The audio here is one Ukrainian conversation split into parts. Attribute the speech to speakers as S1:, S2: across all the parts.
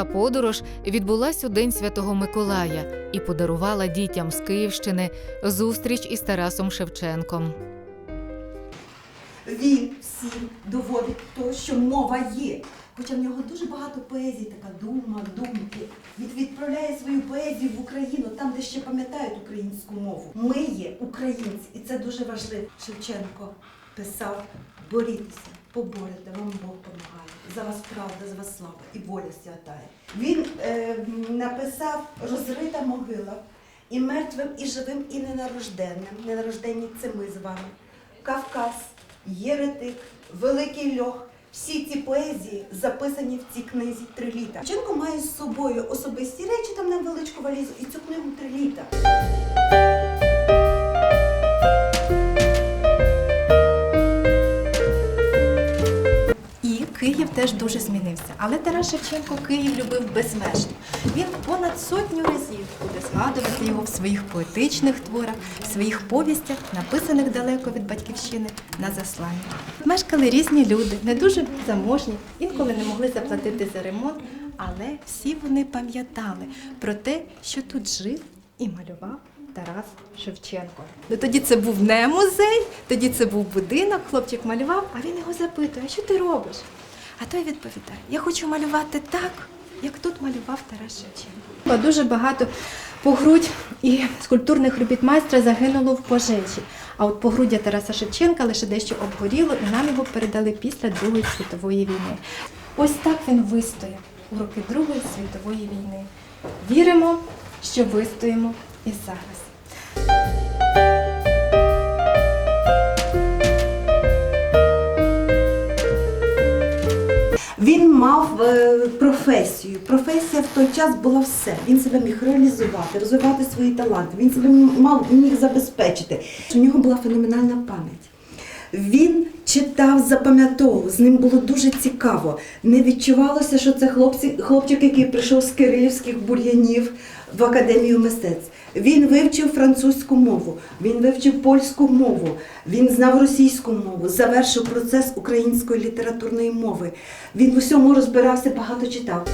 S1: Ця подорож відбулась у День Святого Миколая і подарувала дітям з Київщини зустріч із Тарасом Шевченком.
S2: Він всім доводить то, що мова є. Хоча в нього дуже багато поезії, така дума, думки. Він відправляє свою поезію в Україну, там, де ще пам'ятають українську мову. Ми є українці, і це дуже важливо. Шевченко писав: борітеся, поборете, вам Бог помагає. За вас правда, за вас слава і воля святає. Він е, написав Розрита могила і мертвим, і живим, і ненарожденним. Ненарожденні це ми з вами. Кавказ, Єретик, Великий Льох. Всі ці поезії записані в цій книзі три літа. Шевченко має з собою особисті речі там на величку валізу і цю книгу три літа.
S3: Теж дуже змінився. Але Тарас Шевченко Київ любив безмежно. Він понад сотню разів буде згадувати його в своїх поетичних творах, в своїх повістях, написаних далеко від батьківщини на засланні. Мешкали різні люди, не дуже заможні, інколи не могли заплатити за ремонт, але всі вони пам'ятали про те, що тут жив і малював Тарас Шевченко. Ну тоді це був не музей, тоді це був будинок, хлопчик малював, а він його запитує, що ти робиш? А той відповідає: Я хочу малювати так, як тут малював Тарас Шевченко. Дуже багато погрудь і скульптурних робіт майстра загинуло в пожежі. А от погруддя Тараса Шевченка лише дещо обгоріло, і нам його передали після Другої світової війни. Ось так він вистояв у роки Другої світової війни. Віримо, що вистоїмо і зараз.
S2: Він мав е, професію. Професія в той час була все. Він себе міг реалізувати, розвивати свої таланти. Він себе мав міг забезпечити. У нього була феноменальна пам'ять. Він читав, запам'ятовував, з ним було дуже цікаво. Не відчувалося, що це хлопці, хлопчик, який прийшов з кирилівських бур'янів в академію мистецтв. Він вивчив французьку мову, він вивчив польську мову, він знав російську мову, завершив процес української літературної мови. Він в усьому розбирався, багато читав.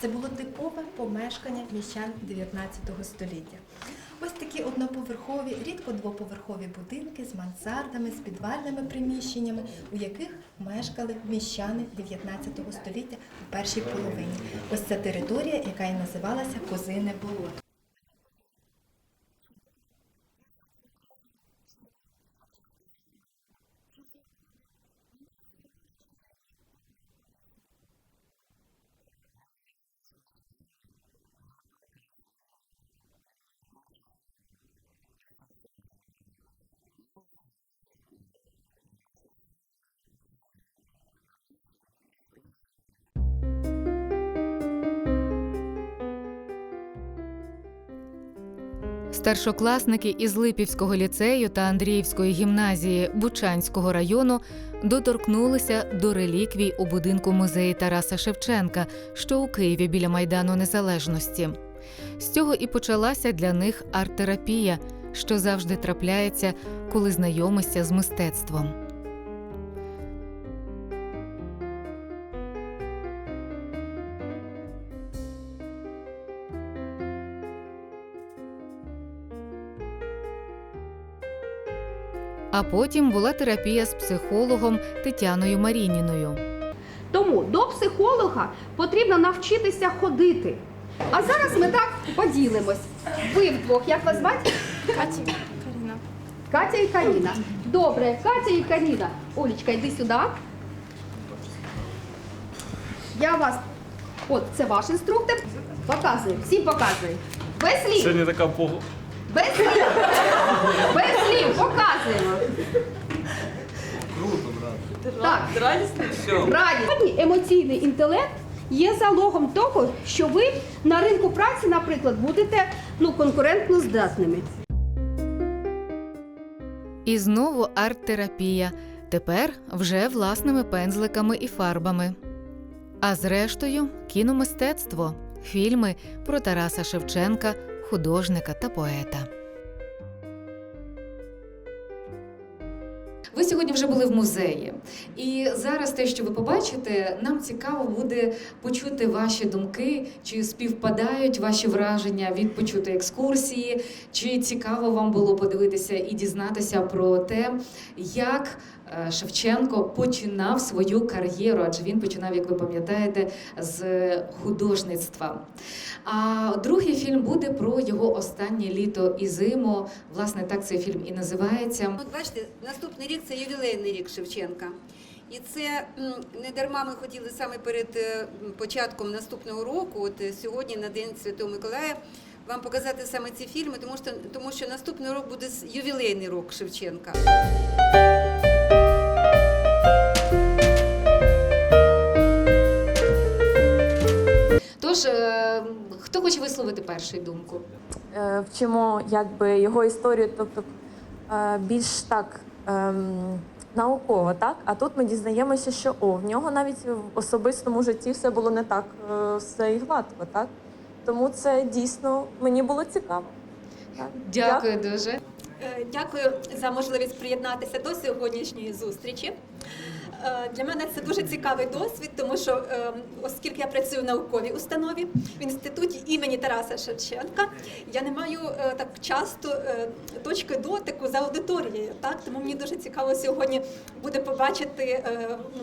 S3: Це було типове помешкання міщан 19 століття. Ось такі одноповерхові, рідко двоповерхові будинки з мансардами, з підвальними приміщеннями, у яких мешкали міщани 19 століття у першій половині. Ось ця територія, яка і називалася Козине болото.
S1: Старшокласники із Липівського ліцею та Андріївської гімназії Бучанського району доторкнулися до реліквій у будинку музею Тараса Шевченка, що у Києві біля Майдану Незалежності. З цього і почалася для них арт-терапія, що завжди трапляється, коли знайомишся з мистецтвом. А потім була терапія з психологом Тетяною Марініною.
S4: Тому до психолога потрібно навчитися ходити. А зараз ми так поділимось. Ви вдвох, як вас звати?
S3: Катя, Каріна.
S4: Катя і Каріна. Добре, Катя і Каріна. Олічка, йди сюди. Я вас. От, це ваш інструктор. Показую. Всім показую. Без слів.
S5: Сьогодні така погода.
S4: Без слів. Без слів. Показуємо.
S5: Круто, брат.
S4: Так.
S5: Все.
S4: Радість. Емоційний інтелект є залогом того, що ви на ринку праці, наприклад, будете ну, конкурентно здатними.
S1: І знову арт-терапія. Тепер вже власними пензликами і фарбами. А зрештою, кіномистецтво, фільми про Тараса Шевченка, художника та поета. Ви сьогодні вже були в музеї. І зараз те, що ви побачите, нам цікаво буде почути ваші думки, чи співпадають ваші враження від почутої екскурсії, чи цікаво вам було подивитися і дізнатися про те, як Шевченко починав свою кар'єру, адже він починав, як ви пам'ятаєте, з художництва. А другий фільм буде про його останнє літо і зиму. Власне, так цей фільм і називається.
S5: От бачите, наступний рік це ювілейний рік Шевченка. І це не дарма ми хотіли саме перед е, початком наступного року, от е, сьогодні на День Святого Миколая, вам показати саме ці фільми, тому що, тому що наступний рок буде ювілейний рок Шевченка.
S1: Тож, е, хто хоче висловити першу думку?
S6: е, вчимо якби його історію, тобто е, більш так ем, науково, так? А тут ми дізнаємося, що о, в нього навіть в особистому житті все було не так е, все і гладко, так? Тому це дійсно мені було цікаво. Так.
S1: Дякую дуже.
S7: Е, Дякую за можливість приєднатися до сьогоднішньої зустрічі. Е, Для мене це дуже цікавий досвід, тому що е, оскільки я працюю в науковій установі в інституті імені Тараса Шевченка, я не маю е, так часто е, точки дотику за аудиторією. Так тому мені дуже цікаво сьогодні буде побачити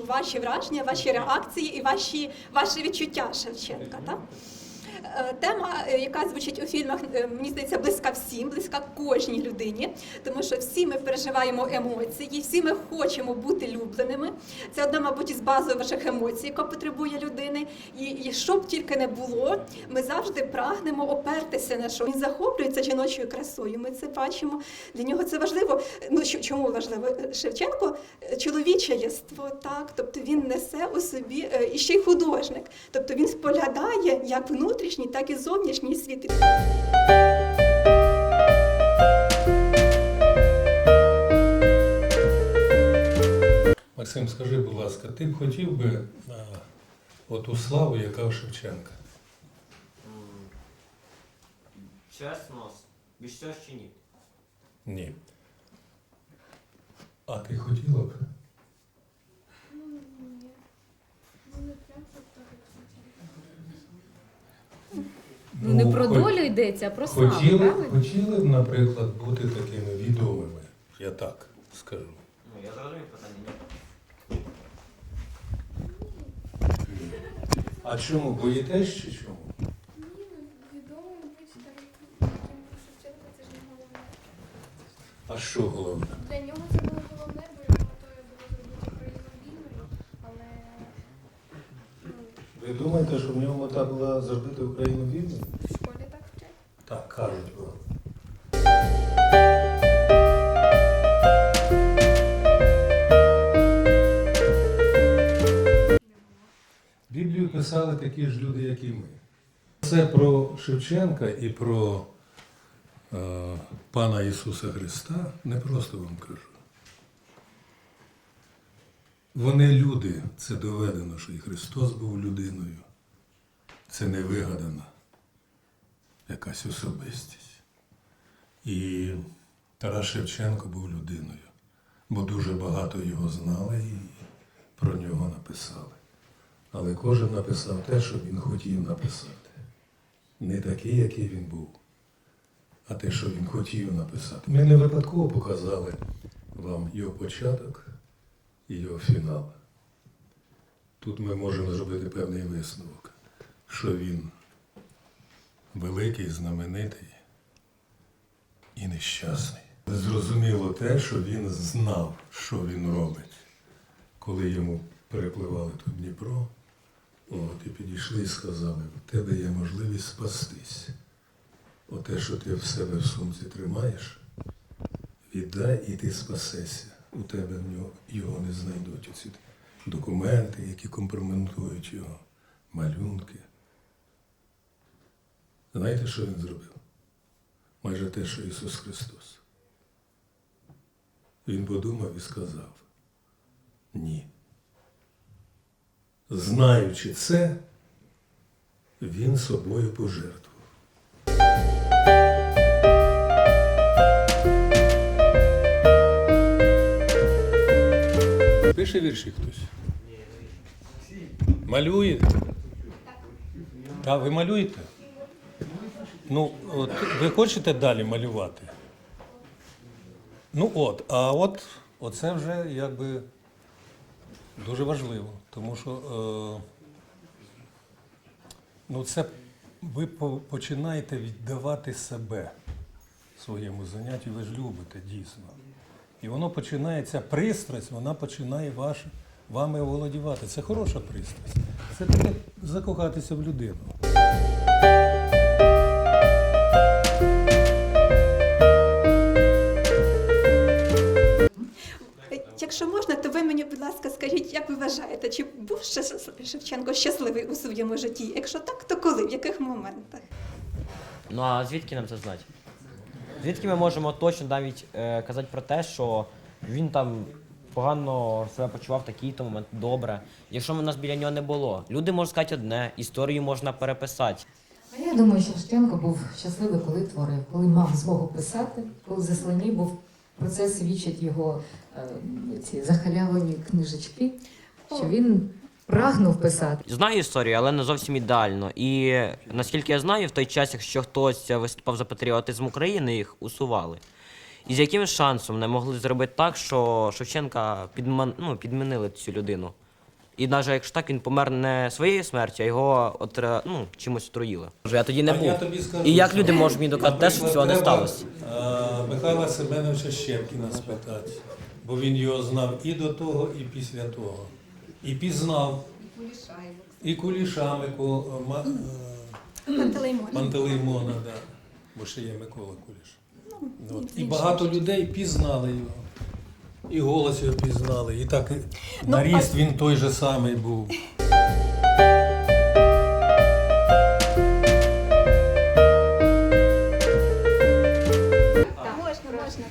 S7: ваші враження, ваші реакції і ваші, ваші відчуття Шевченка. Так? Е, Тема, е, яка звучить у фільмах, е, мені здається, близька всім, близька кожній людині, тому що всі ми переживаємо емоції, всі ми хочемо бути любленими. Це одна, мабуть, із базових емоцій, яка потребує людини. І, і що б тільки не було, ми завжди прагнемо опертися на що. Він захоплюється жіночою красою. Ми це бачимо. Для нього це важливо. Ну що чому важливо? Шевченко чоловіче єство, так, тобто він несе у собі і ще й художник. Тобто він споглядає як внутрішній, так і зовнішній світ.
S8: Максим, скажи, будь ласка, ти б хотів би а, оту славу, яка у Шевченка?
S9: Чесно, більш цього ще ні.
S8: Ні. А ти хотіла б?
S1: Ну, не про
S8: хо-
S1: долю йдеться, а про славу.
S8: Хотіли,
S1: правильно?
S8: хотіли б, наприклад, бути такими відомими. Я так скажу.
S9: Ну, я зрозумів питання.
S8: А чому? Боїтесь чи чому?
S10: Ні, відомо бути це ж не головне.
S8: А що головне?
S10: Для нього це було головне, бо його метою було зробити Україну вільною, але ну,
S8: Ви думаєте, що в ньому мета була зробити Україну вільною?
S10: в школі так вчать.
S8: Так, кажуть вам. Біблію писали такі ж люди, як і ми. Це про Шевченка і про е, пана Ісуса Христа не просто вам кажу. Вони люди, це доведено, що і Христос був людиною. Це не вигадана якась особистість. І Тарас Шевченко був людиною, бо дуже багато його знали і про нього написали. Але кожен написав те, що він хотів написати. Не такий, який він був, а те, що він хотів написати. Ми не випадково показали вам його початок його фінал. Тут ми можемо зробити певний висновок, що він великий, знаменитий і нещасний. Зрозуміло те, що він знав, що він робить, коли йому перепливали тут Дніпро. От, і підійшли і сказали, в тебе є можливість спастись. Оте, що ти в себе в сумці тримаєш, віддай і ти спасешся. У тебе в нього його не знайдуть. Оці документи, які компрометують його, малюнки. Знаєте, що він зробив? Майже те, що Ісус Христос. Він подумав і сказав ні. Знаючи це, він собою пожертвував. Пише вірші хтось? Малює? А ви малюєте? Ну, от ви хочете далі малювати? Ну от, а от оце вже якби дуже важливо, тому що е, ну це ви починаєте віддавати себе своєму заняттю, ви ж любите дійсно. І воно починає, ця пристрасть, вона починає ваш, вами оволодівати. Це хороша пристрасть. Це таке закохатися в людину.
S7: Якщо можна, то ви мені, будь ласка, скажіть, як ви вважаєте, чи був Шевченко щасливий у своєму житті? Якщо так, то коли? В яких моментах?
S9: Ну а звідки нам це знати? Звідки ми можемо точно навіть е, казати про те, що він там погано себе почував в такий-то момент добре. Якщо в нас біля нього не було, люди можуть сказати одне, історію можна переписати.
S1: А Я думаю, що Шевченко був щасливий, коли творив, коли мав змогу писати, коли в засланні був про це свідчать його е, ці захалявані книжечки, що він прагнув писати.
S9: Знаю історію, але не зовсім ідеально. І наскільки я знаю, в той час, якщо хтось виступав за патріотизм України, їх усували. І з яким шансом не могли зробити так, що Шевченка підман... ну, підмінили цю людину. І навіть якщо так, він помер не своєю смертю, а його отре... ну, чимось отруїли. Я тоді не
S8: А
S9: був.
S8: я тобі скажу,
S9: І як
S8: що,
S9: люди можуть мені доказати, те, що
S8: наприклад,
S9: цього не
S8: треба,
S9: сталося?
S8: е, Михайла Семеновича Щепкіна спитати, бо він його знав і до того, і після того. І пізнав. І Куліша Мико, е, Ма- е. Пантелеймона, да. бо ще є Микола Куліш. От. І багато людей пізнали його. І голос його пізнали. І так і
S7: Ну,
S8: на ріст він той же самий був.
S5: Можна, можна.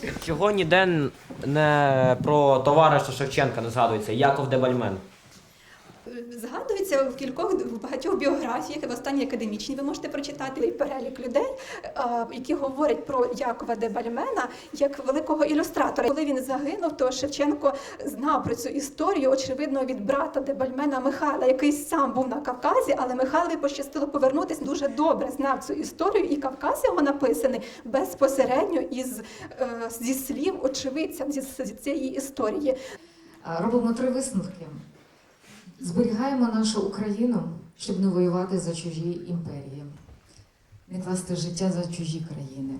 S5: Всі.
S9: Чого ніде не про товариша Шевченка не згадується, Яков Дебальмен.
S7: Згадується в кількох в багатьох біографіях, в останній академічній ви можете прочитати перелік людей, які говорять про Якова де Бальмена як великого ілюстратора. Коли він загинув, то Шевченко знав про цю історію, очевидно, від брата де Бальмена Михайла, який сам був на Кавказі, але Михайлові пощастило повернутися. Дуже добре знав цю історію, і Кавказ його написаний безпосередньо із е, зі слів очевидця зі, цієї історії.
S1: Робимо три висновки. Зберігаємо нашу Україну, щоб не воювати за чужі імперії, не класти життя за чужі країни.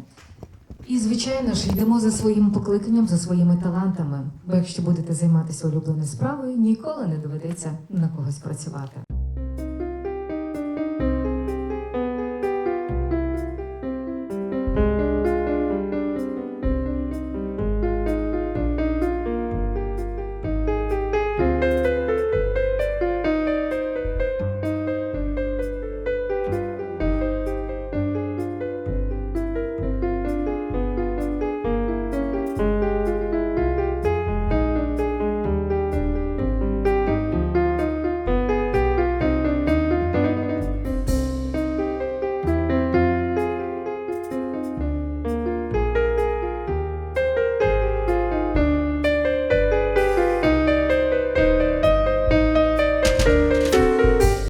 S1: І, звичайно ж, йдемо за своїм покликанням, за своїми талантами. Бо якщо будете займатися улюбленою справою, ніколи не доведеться на когось працювати.